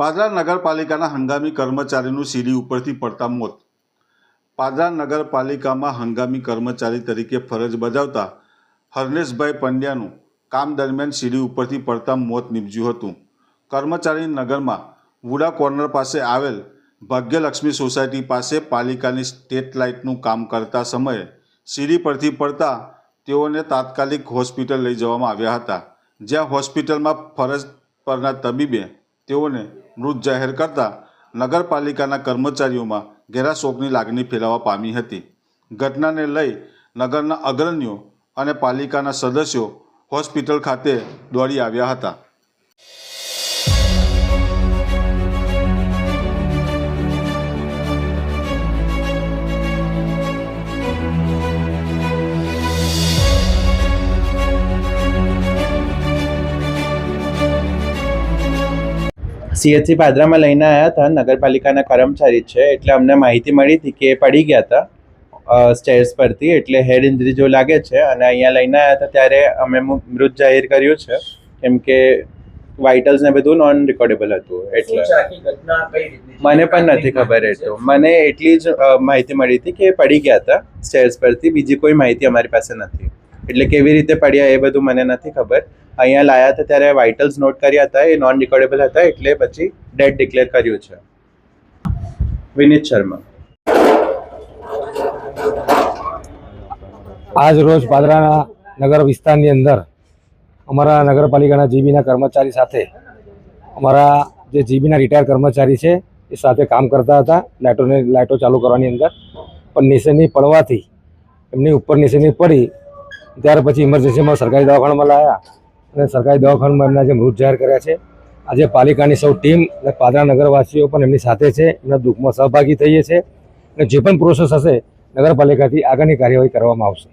પાદરા નગરપાલિકાના હંગામી કર્મચારીનું સીડી ઉપરથી પડતા મોત. પાદરા નગરપાલિકામાં હંગામી કર્મચારી તરીકે ફરજ બજાવતા હરનેશભાઈ પંડ્યાનું કામ દરમિયાન સીડી ઉપરથી પડતા મોત નીપજ્યું હતું. કર્મચારી નગરમાં વુડા કોર્નર પાસે આવેલ ભાગ્યલક્ષ્મી સોસાયટી પાસે પાલિકાની સ્ટેટ લાઇટનું કામ કરતા સમયે સીડી પરથી પડતા તેઓને તાત્કાલિક હોસ્પિટલ લઈ જવામાં આવ્યા હતા. જ્યાં હોસ્પિટલમાં ફરજ પરના તબીબે તેઓને મૃત જાહેર કરતા નગરપાલિકાના કર્મચારીઓમાં ઘેરા શોકની લાગણી ફેલાવા પામી હતી. ઘટનાને લઈ નગરના અગ્રણીઓ અને પાલિકાના સદસ્યો હોસ્પિટલ ખાતે દોડી આવ્યા હતા. સીએચસી પાદરામાં લઈને આવ્યા હતા. નગરપાલિકાના કર્મચારી છે. એટલે અમને માહિતી મળી હતી કે એ પડી ગયા હતા સ્ટેર્સ પરથી. એટલે હેડ ઇન્જરી જો લાગે છે અને અહીંયા લઈને આવ્યા હતા ત્યારે અમે મૃત જાહેર કર્યું છે. કેમ કે વાઇટલ્સ ને બધું નોન રિકોર્ડેબલ હતું. એટલે? મને પણ નથી ખબર એટલું. મને એટલી જ માહિતી મળી હતી કે પડી ગયા હતા સ્ટેર્સ પરથી. બીજી કોઈ માહિતી અમારી પાસે નથી. એટલે કેવી રીતે પડ્યા એ બધું મને નથી ખબર. અહીંયા લાયા હતા ત્યારે વાઇટલ્સ નોટ કર્યા હતા, એ નોન રિકોર્ડેબલ હતા, એટલે પછી ડેડ ડિક્લેર કર્યું છે. વિનીત શર્મા. આજ રોજ પાદરાના નગર વિસ્તારની અંદર અમારા નગરપાલિકાના જીબીના કર્મચારી સાથે, અમારા જે જીબીના રિટાયર કર્મચારી છે, એ સાથે કામ કરતા હતા, લાઇટોને, લાઇટો ચાલુ કરવાની અંદર. પણ નિશેની પડવાથી એમની ઉપર નિશેની પડી, ત્યાર પછી ઇમરજન્સીમાં સરકારી દવાખાનામાં લાવ્યા અને સરકારી દવાખાનામાં એમના જે મૃત જાહેર કર્યા છે, આજે પાલિકાની સૌ ટીમ અને પાદરા નગરવાસીઓ પણ એમની સાથે છે, એમના દુઃખમાં સહભાગી થઈએ છીએ અને જે પણ પ્રોસેસ હશે, નગરપાલિકાથી આગળની કાર્યવાહી કરવામાં આવશે.